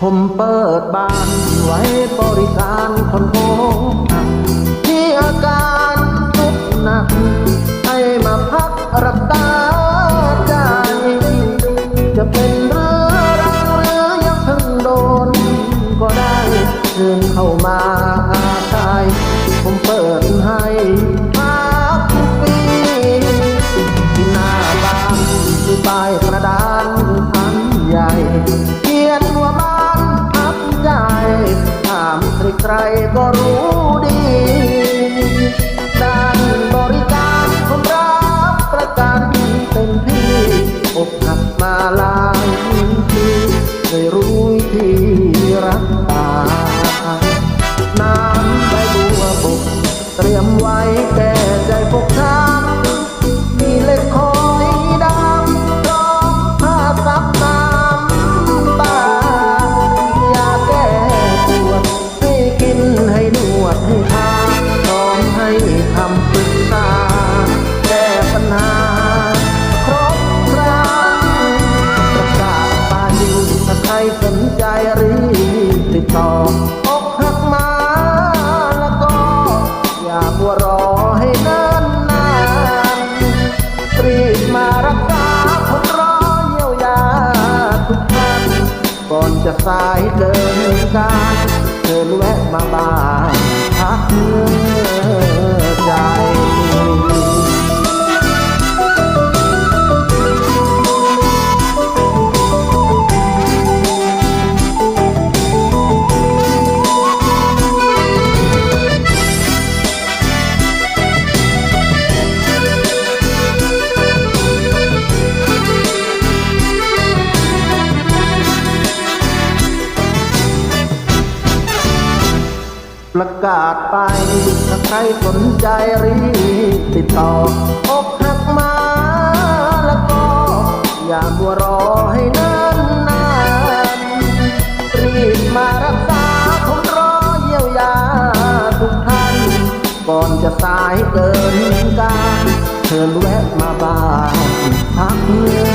ผมเปิดบ้านไว้บริการคนโกงที่อาการทุกข์หนัก ให้มาพักรักษาใจ จะเป็นเรือรังหรือยังเพิ่งโดน ก็ได้เชิญเข้ามาอาศัยผมเปิดให้พักทุกปีที่หน้าบ้านมีป้ายกระดา ใครก็รู้ ก่อนจะสายเดินการเชิญแวะมาบ้าน กาศไป ถ้าใครสนใจรีบติดต่ออกหักมาแล้วก็ อย่ามัวรอให้นิ่นนานรีบมารักษาผมรอเยียวยาทุกท่าน ก่อนจะสายเกินการเชิญแวะมาบ้านพักเนื้อ